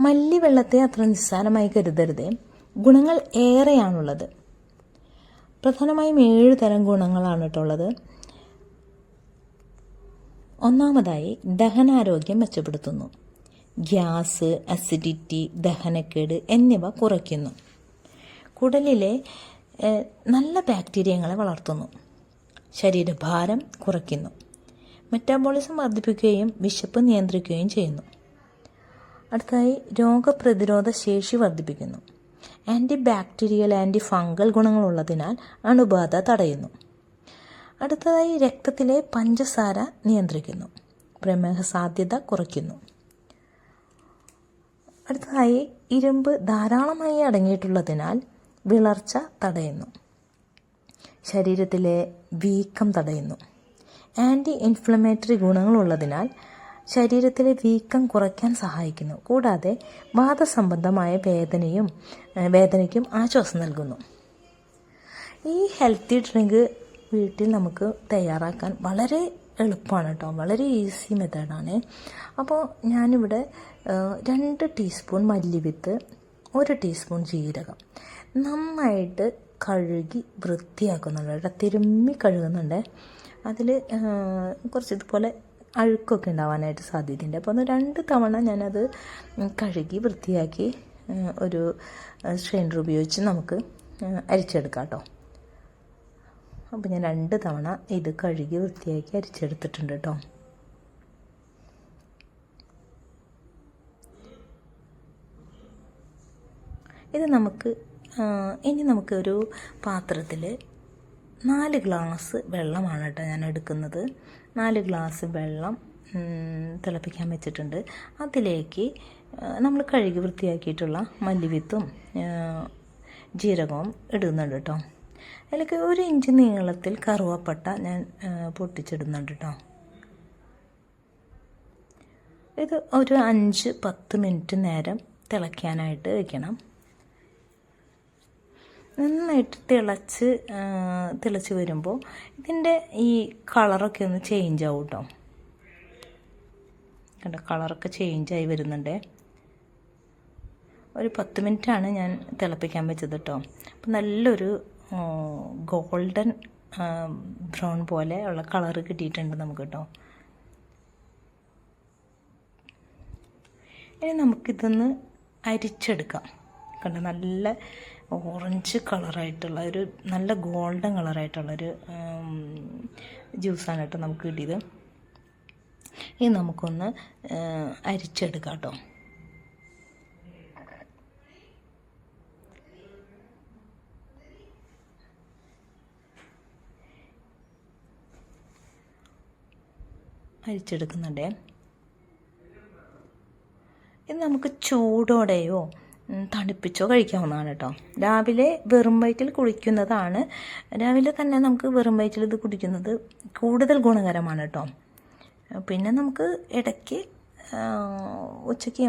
മല്ലി വെള്ളത്തെ അത്ര നിസ്സാരമായി കരുതരുത്. ഗുണങ്ങൾ ഏറെയാണുള്ളത്. പ്രധാനമായും ഏഴ് തരം ഗുണങ്ങളാണ് കേട്ടുള്ളത് ഒന്നാമതായി ദഹനാരോഗ്യം മെച്ചപ്പെടുത്തുന്നു. ഗ്യാസ് അസിഡിറ്റി ദഹനക്കേട് എന്നിവ കുറയ്ക്കുന്നു. കുടലിലെ നല്ല ബാക്ടീരിയങ്ങളെ വളർത്തുന്നു. ശരീരഭാരം കുറയ്ക്കുന്നു. മെറ്റാബോളിസം വർദ്ധിപ്പിക്കുകയും വിശപ്പ് നിയന്ത്രിക്കുകയും ചെയ്യുന്നു. അടുത്തതായി രോഗപ്രതിരോധ ശേഷി വർദ്ധിപ്പിക്കുന്നു. ആന്റി ബാക്ടീരിയൽ ആന്റി ഫംഗൽ ഗുണങ്ങളുള്ളതിനാൽ അണുബാധ തടയുന്നു. അടുത്തതായി രക്തത്തിലെ പഞ്ചസാര നിയന്ത്രിക്കുന്നു. പ്രമേഹ സാധ്യത കുറയ്ക്കുന്നു. അടുത്തതായി ഇരുമ്പ് ധാരാളമായി അടങ്ങിയിട്ടുള്ളതിനാൽ വിളർച്ച തടയുന്നു. ശരീരത്തിലെ വീക്കം തടയുന്നു. ആന്റി ഇൻഫ്ലമേറ്ററി ഗുണങ്ങളുള്ളതിനാൽ ശരീരത്തിലെ വീക്കം കുറയ്ക്കാൻ സഹായിക്കുന്നു. കൂടാതെ വാദസംബന്ധമായ വേദനയും വേദനയ്ക്കും ആശ്വാസം നൽകുന്നു. ഈ ഹെൽത്തി ഡ്രിങ്ക് വീട്ടിൽ നമുക്ക് തയ്യാറാക്കാൻ വളരെ എളുപ്പമാണ് കേട്ടോ വളരെ ഈസി മെത്തേഡാണ് അപ്പോൾ ഞാനിവിടെ രണ്ട് ടീസ്പൂൺ മല്ലിവിത്ത് ഒരു ടീസ്പൂൺ ജീരകം. നന്നായിട്ട് കഴുകി വൃത്തിയാക്കുന്നുണ്ട്. കേട്ടോ തിരുമ്മി കഴുകുന്നുണ്ട്. അതിൽ കുറച്ച് ഇതുപോലെ അഴുക്കൊക്കെ ഉണ്ടാവാനായിട്ട് സാധ്യതയുണ്ട്. അപ്പോൾ ഒന്ന് രണ്ട് തവണ ഞാനത് കഴുകി വൃത്തിയാക്കി ഒരു സ്ട്രെയിനർ ഉപയോഗിച്ച് നമുക്ക് അരിച്ചെടുക്കാം കേട്ടോ. അപ്പോൾ ഞാൻ രണ്ട് തവണ ഇത് കഴുകി വൃത്തിയാക്കി അരിച്ചെടുത്തിട്ടുണ്ട് കേട്ടോ. ഇത് നമുക്ക് ഇനി ഇനി നമുക്കൊരു പാത്രത്തിൽ നാല് ഗ്ലാസ് വെള്ളമാണ് കേട്ടോ ഞാൻ എടുക്കുന്നത്. നാല് ഗ്ലാസ് വെള്ളം തിളപ്പിക്കാൻ വെച്ചിട്ടുണ്ട്. അതിലേക്ക് നമ്മൾ കഴുകി വൃത്തിയാക്കിയിട്ടുള്ള മല്ലിവിത്തും ജീരകവും ഇടുന്നുണ്ട് കേട്ടോ. അതിലേക്ക് ഒരു ഇഞ്ച് നീളത്തിൽ കറുവപ്പട്ട ഞാൻ പൊട്ടിച്ചിടുന്നുണ്ട് കേട്ടോ. ഇത് ഒരു അഞ്ച് പത്ത് മിനിറ്റ് നേരം തിളയ്ക്കാനായിട്ട് വെക്കണം. നന്നായിട്ട് തിളച്ച് തിളച്ച് വരുമ്പോൾ ഇതിന്റെ ഈ കളറൊക്കെ ഒന്ന് ചേഞ്ച് ആവും കേട്ടോ കണ്ട കളറൊക്കെ ചേഞ്ചായി വരുന്നുണ്ട്. ഒരു പത്ത് മിനിറ്റാണ് ഞാൻ തിളപ്പിക്കാൻ വെച്ചത് കേട്ടോ അപ്പം നല്ലൊരു ഗോൾഡൻ ബ്രൗൺ പോലെ ഉള്ള കളർ കിട്ടിയിട്ടുണ്ട് നമുക്ക് കേട്ടോ ഇനി നമുക്കിതൊന്ന് അരിച്ചെടുക്കാം. കണ്ട നല്ല ഓറഞ്ച് കളറായിട്ടുള്ള ഒരു നല്ല ഗോൾഡൻ കളറായിട്ടുള്ളൊരു ജ്യൂസാണ് കേട്ടോ നമുക്ക് കിട്ടിയത്. ഇനി നമുക്കൊന്ന് അരിച്ചെടുക്കാം കേട്ടോ. അരിച്ചെടുക്കുന്നുണ്ടേ. ഇത് നമുക്ക് ചൂടോടെയോ തണുപ്പിച്ചോ കഴിക്കാവുന്നതാണ് കേട്ടോ. രാവിലെ വെറും വയറ്റിൽ കുടിക്കുന്നതാണ് രാവിലെ തന്നെ നമുക്ക് വെറും വയറ്റിൽ ഇത് കുടിക്കുന്നത് കൂടുതൽ ഗുണകരമാണ് കേട്ടോ. പിന്നെ നമുക്ക് ഇടയ്ക്ക് ഉച്ചയ്ക്ക്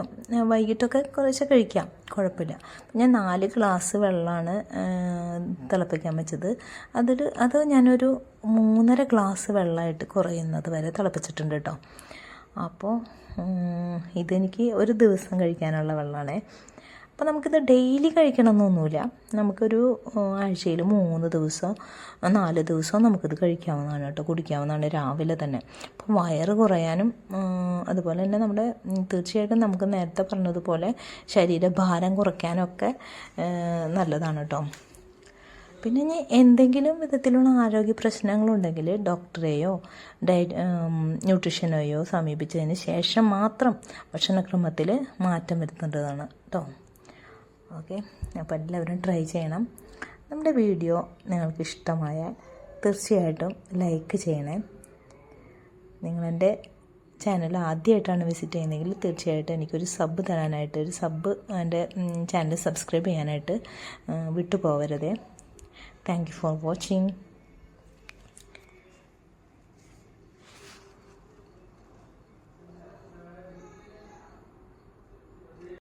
വൈകിട്ടൊക്കെ കുറേശ്ശെ കഴിക്കാം. കുഴപ്പമില്ല. ഞാൻ നാല് ഗ്ലാസ് വെള്ളമാണ് തിളപ്പിക്കാൻ വെച്ചത്. അതിൽ അത് ഞാനൊരു മൂന്നര ഗ്ലാസ് വെള്ളമായിട്ട് കുറയുന്നത് വരെ തിളപ്പിച്ചിട്ടുണ്ട് കേട്ടോ. അപ്പോൾ ഇതെനിക്ക് ഒരു ദിവസം കഴിക്കാനുള്ള വെള്ളമാണേ അപ്പോൾ നമുക്കിത് ഡെയിലി കഴിക്കണമെന്നൊന്നുമില്ല. നമുക്കൊരു ആഴ്ചയിൽ മൂന്ന് ദിവസം നാല് ദിവസം നമുക്കിത് കഴിക്കാവുന്നതാണ് കേട്ടോ കുടിക്കാവുന്നതാണ് രാവിലെ തന്നെ. അപ്പോൾ വയറ് കുറയാനും അതുപോലെ തന്നെ നമ്മുടെ തീർച്ചയായിട്ടും നമുക്ക് നേരത്തെ പറഞ്ഞതുപോലെ ശരീരഭാരം കുറയ്ക്കാനൊക്കെ നല്ലതാണ് കേട്ടോ. പിന്നെ ഇനി എന്തെങ്കിലും വിധത്തിലുള്ള ആരോഗ്യ പ്രശ്നങ്ങളുണ്ടെങ്കിൽ ഡോക്ടറെയോ ഡയറ്റ് ന്യൂട്രീഷനെയോ സമീപിച്ചതിന് ശേഷം മാത്രം ഭക്ഷണക്രമത്തിൽ മാറ്റം വരുത്തേണ്ടതാണ് കേട്ടോ. ഓക്കെ? അപ്പോൾ എല്ലാവരും ട്രൈ ചെയ്യണം. നമ്മുടെ വീഡിയോ നിങ്ങൾക്ക് ഇഷ്ടമായാൽ തീർച്ചയായിട്ടും ലൈക്ക് ചെയ്യണേ. നിങ്ങളെന്റെ ചാനൽ ആദ്യമായിട്ടാണ് വിസിറ്റ് ചെയ്യുന്നതെങ്കിൽ തീർച്ചയായിട്ടും എനിക്കൊരു സബ് തരാനായിട്ട് ഒരു സബ് എന്റെ ചാനൽ സബ്സ്ക്രൈബ് ചെയ്യാനായിട്ട് വിട്ടു പോകരുതേ താങ്ക് യു ഫോർ വാച്ചിങ്.